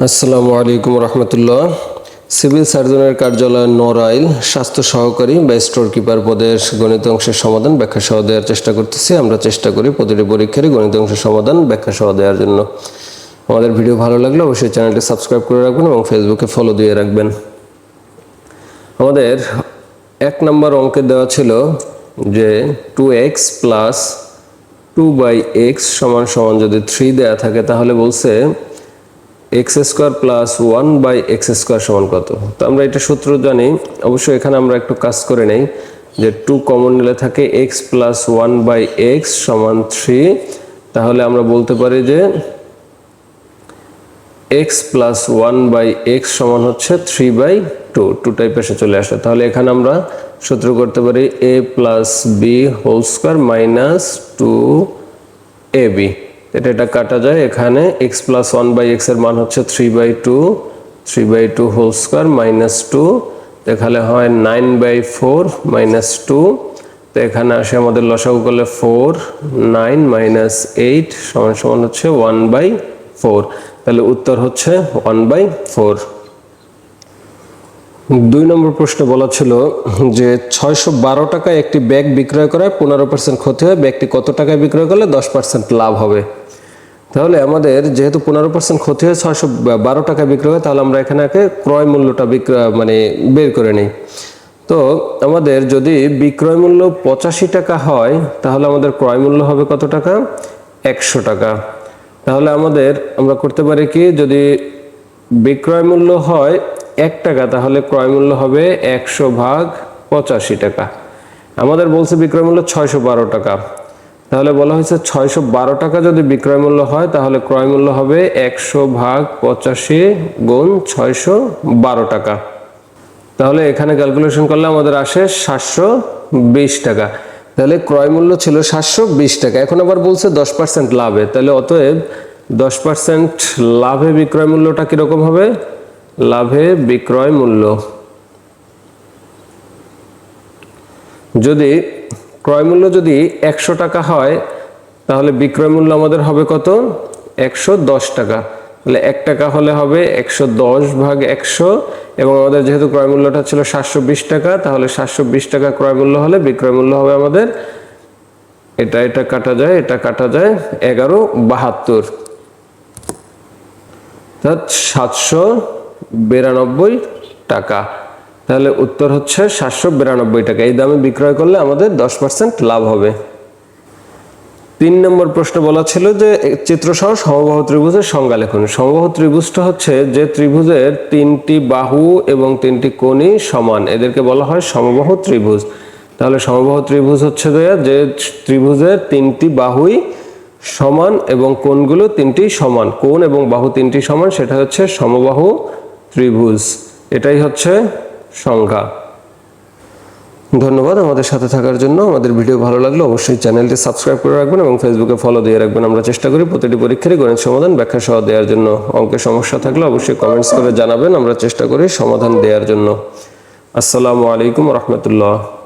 আসসালামু আলাইকুম রহমতুল্লাহ। সিভিল সার্জনের কার্যালয় নড়াইল স্বাস্থ্য সহকারী বা স্টোর কিপার পদের গণিত অংশের সমাধান ব্যাখ্যা সহ দেওয়ার চেষ্টা করতেছি। আমরা চেষ্টা করি প্রতিটি পরীক্ষারই গণিত অংশের সমাধান ব্যাখ্যা সহ দেওয়ার জন্য। আমাদের ভিডিও ভালো লাগলে অবশ্যই চ্যানেলটি সাবস্ক্রাইব করে রাখবেন এবং ফেসবুকে ফলো দিয়ে রাখবেন। আমাদের এক নম্বর অঙ্কে দেওয়া ছিল যে two x plus two by x সমান সমান যদি থ্রি দেওয়া থাকে তাহলে বলছে x square plus one by x square সমান কত? তো আমরা এটা সূত্র জানি। অবশ্যই এখানে আমরা একটু কাজ করে নেই যে টু কমন নিলে থাকে x plus one by x সমান থ্রি তাহলে আমরা বলতে পারি যে x plus one by x সমান হচ্ছে three by two two type এসে চলে আসে। তাহলে এখানে আমরা সূত্র করতে পারি a plus b whole square minus two a b এটা এটা কাটা যায়। এখানে এক্স প্লাস ওয়ান বাই এক্সের মান হচ্ছে three by two three by two whole square minus two এখানে হয় nine by four minus two তো এখানে আসে আমাদের লসাগু করলে ফোর নাইন মাইনাস এইট সমান সমান হচ্ছে ওয়ান বাই ফোর তাহলে উত্তর হচ্ছে ওয়ান বাই ফোর দুই নম্বর প্রশ্নে বলা ছিল যে ছয়শো বারো টাকায় একটি ব্যাগ বিক্রয় করায় পনেরো পার্সেন্ট ক্ষতি হয়। ব্যাগটি কত টাকায় বিক্রয় করলে দশ পার্সেন্ট লাভ হবে? তাহলে আমাদের যেহেতু পনেরো পার্সেন্ট ক্ষতি হয় ছয়শো বারো টাকায় বিক্রয় হয়, তাহলে আমরা এখানে ক্রয় মূল্যটা বিক্রয় মানে বের করে নিই। তো আমাদের যদি বিক্রয় মূল্য পঁচাশি টাকা হয়, তাহলে আমাদের ক্রয় মূল্য হবে কত টাকা? একশো টাকা। তাহলে আমাদের, আমরা করতে পারি কি, যদি বিক্রয় মূল্য হয় এক টাকা, তাহলে ক্রয় মূল্য হবে একশো ভাগ পঁচাশি টাকা। আমাদের বলছে বিক্রয় মূল্য ছয়শো বারো টাকা। তাহলে বলা হয়েছে ছয়শো বারো টাকা যদি বিক্রয় মূল্য হয়, তাহলে ক্রয় মূল্য হবে একশো ভাগ পঁচাশি গুণ ছয়শো বারো টাকা। তাহলে এখানে ক্যালকুলেশন করলে আমাদের আসে সাতশো বিশ টাকা। তাহলে ক্রয় মূল্য ছিল সাতশো বিশ টাকা। এখন আবার বলছে দশ পার্সেন্ট লাভে। তাহলে অতএব দশ পার্সেন্ট লাভে বিক্রয় মূল্যটা কীরকম হবে? লাভে বিক্রয় মূল্য। যদি ক্রয় মূল্য যদি একশো টাকা হয়, তাহলে বিক্রয় মূল্য আমাদের হবে কত? একশো দশ টাকা। তাহলে এক টাকা হলে হবে একশো দশ ভাগ একশো, এবং আমাদের যেহেতু ক্রয় মূল্যটা ছিল সাতশো বিশ টাকা, তাহলে সাতশো বিশ টাকা ক্রয় মূল্য হলে বিক্রয় মূল্য হবে আমাদের, এটা এটা কাটা যায়, এটা কাটা যায় এগারো বাহাত্তর। সাতশো বিরানব্বই টাকা। তাহলে উত্তর হচ্ছে সাতশো বিরানব্বই টাকা। এই দামে বিক্রয় করলে আমাদের দশ পার্সেন্ট লাভ হবে। তিন নম্বর প্রশ্ন বলা ছিল যে চিত্রসহ সমবাহ ত্রিভুজের সংজ্ঞা লিখুন। সমবাহু ত্রিভুজটা হচ্ছে যে ত্রিভুজের তিনটি বাহু এবং তিনটি কোণই সমান। এদেরকে বলা হয় সমবাহু ত্রিভুজ। তাহলে সমবাহ ত্রিভুজ হচ্ছে যে ত্রিভুজের তিনটি বাহুই সমান এবং কোণগুলো তিনটি সমান। কোণ এবং বাহু তিনটি সমান, সেটা হচ্ছে সমবাহু ত্রিভুজ। এটাই হচ্ছে সংজ্ঞা ধন্যবাদ আমাদের সাথে থাকার জন্য। আমাদের ভিডিও ভালো লাগলে অবশ্যই চ্যানেলটি সাবস্ক্রাইব করে রাখবেন এবং ফেসবুকে ফলো দিয়ে রাখবেন। আমরা চেষ্টা করি প্রতিটি পরীক্ষারই গণিত সমাধান ব্যাখ্যা সহ দেওয়ার জন্য। অঙ্কের সমস্যা থাকলে অবশ্যই কমেন্টস করে জানাবেন। আমরা চেষ্টা করি সমাধান দেওয়ার জন্য। আসসালামু আলাইকুম রহমতুল্লাহ।